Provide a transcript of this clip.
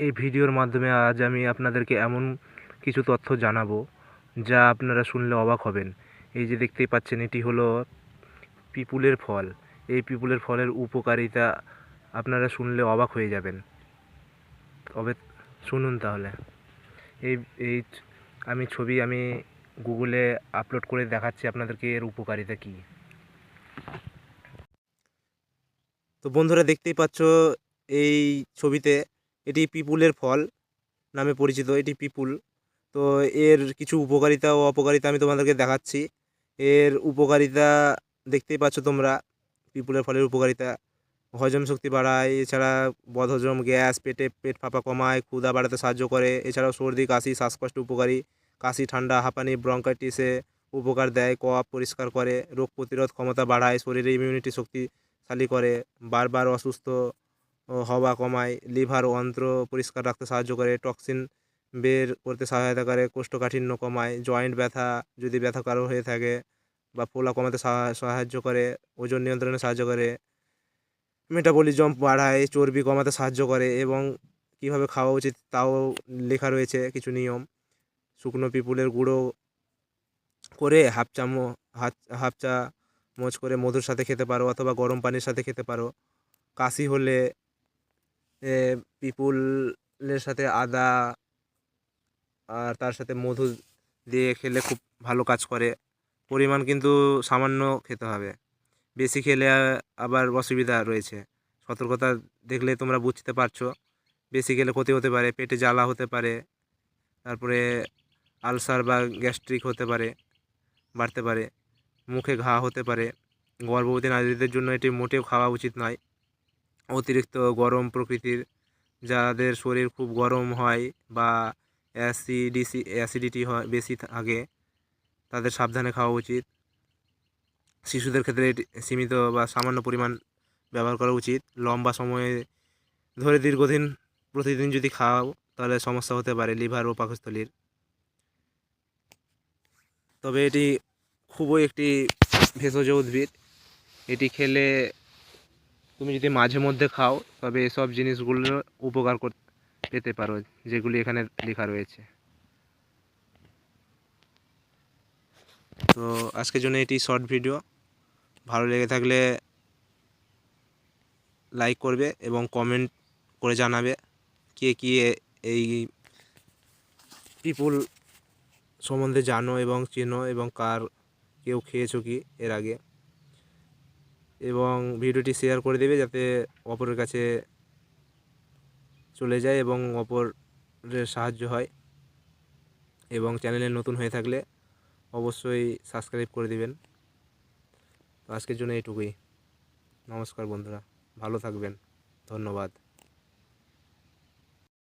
এই ভিডিওর মাধ্যমে আজ আমি আপনাদেরকে এমন কিছু তথ্য জানাব যা আপনারা শুনলে অবাক হবেন। এই যে দেখতেই পাচ্ছেন, এটি হলো পিপুলের ফল। এই পিপুলের ফলের উপকারিতা আপনারা শুনলে অবাক হয়ে যাবেন। তবে শুনুন তাহলে। এই এই আমি ছবি আমি গুগলে আপলোড করে দেখাচ্ছি আপনাদেরকে এর উপকারিতা কী। তো বন্ধুরা দেখতেই পাচ্ছ, এই ছবিতে এটি পিপুলের ফল নামে পরিচিত, এটি পিপুল। তো এর কিছু উপকারিতা ও অপকারিতা আমি তোমাদেরকে দেখাচ্ছি। এর উপকারিতা দেখতেই পাচ্ছ তোমরা, পিপুলের ফলের উপকারিতা। হজম শক্তি বাড়ায়, এছাড়া বদহজম গ্যাস, পেটে পেট ফাঁপা কমায় ক্ষুদা বাড়াতে সাহায্য করে, এছাড়াও সর্দি, কাশি, শ্বাসকষ্ট উপকারী। কাশি, ঠান্ডা, হাঁপানি, ব্রঙ্কাইটিসে উপকার দেয়, কফ পরিষ্কার করে, রোগ প্রতিরোধ ক্ষমতা বাড়ায়, শরীরে ইমিউনিটি শক্তিশালী করে, বারবার অসুস্থ হওয়া কমায়, লিভার অন্ত্র পরিষ্কার রাখতে সাহায্য করে, টক্সিন বের করতে সহায়তা করে, কোষ্ঠকাঠিন্য কমায়, জয়েন্ট ব্যথা যদি ব্যথা কারও হয়ে থাকে বা ফোলা কমাতে সাহায্য করে, ওজন নিয়ন্ত্রণে সাহায্য করে, মেটাবলিজম বাড়ায়, চর্বি কমাতে সাহায্য করে এবং কীভাবে খাওয়া উচিত তাও লেখা রয়েছে কিছু নিয়ম। শুকনো পিপুলের গুঁড়ো করে হাফ চামচ হাফ চামচ করে মধুর সাথে খেতে পারো অথবা গরম পানির সাথে খেতে পারো। কাশি হলে পিপুলের সাথে আদা আর তার সাথে মধু দিয়ে খেলে খুব ভালো কাজ করে। পরিমাণ কিন্তু সামান্য খেতে হবে। বেশি খেলে আবার অসুবিধা রয়েছে। সতর্কতা দেখলে তোমরা বুঝতে পারছ। বেশি খেলে ক্ষতি হতে পারে, পেটে জ্বালা হতে পারে, তারপরে আলসার বা গ্যাস্ট্রিক হতে পারে, বাড়তে পারে, মুখে ঘা হতে পারে। গর্ভবতী নারীদের জন্য এটি মোটেও খাওয়া উচিত নয়। অতিরিক্ত গরম প্রকৃতির, যাদের শরীর খুব গরম হয় বা অ্যাসিডিসি অ্যাসিডিটি হয়, বেশি থাকে, তাদের সাবধানে খাওয়া উচিত। শিশুদের ক্ষেত্রে সীমিত বা সামান্য পরিমাণ ব্যবহার করা উচিত। লম্বা সময়ে ধরে দীর্ঘদিন, প্রতিদিন যদি খাও, তাহলে সমস্যা হতে পারে লিভার ও পাকস্থলীর। তবে এটি খুবই একটি ভেষজ উদ্ভিদ। এটি খেলে তুমি যদি মাঝে মধ্যে খাও, তবে এসব জিনিসগুলো উপকার কর পেতে পারো, যেগুলি এখানে লেখা রয়েছে। তো আজকের জন্য এটি শর্ট ভিডিও ভালো লেগে থাকলে লাইক করবে এবং কমেন্ট করে জানাবে কে কী এই পিপুল সম্বন্ধে জানো এবং চেনো এবং কার কেউ খেয়েছো কি এর আগে। এবং ভিডিওটি শেয়ার করে দেবে যাতে অপরের কাছে চলে যায় এবং অপরের সাহায্য হয় এবং চ্যানেলে নতুন হয়ে থাকলে অবশ্যই সাবস্ক্রাইব করে দিবেন। তো আজকের জন্য এইটুকুই। নমস্কার বন্ধুরা। ভালো থাকবেন। ধন্যবাদ।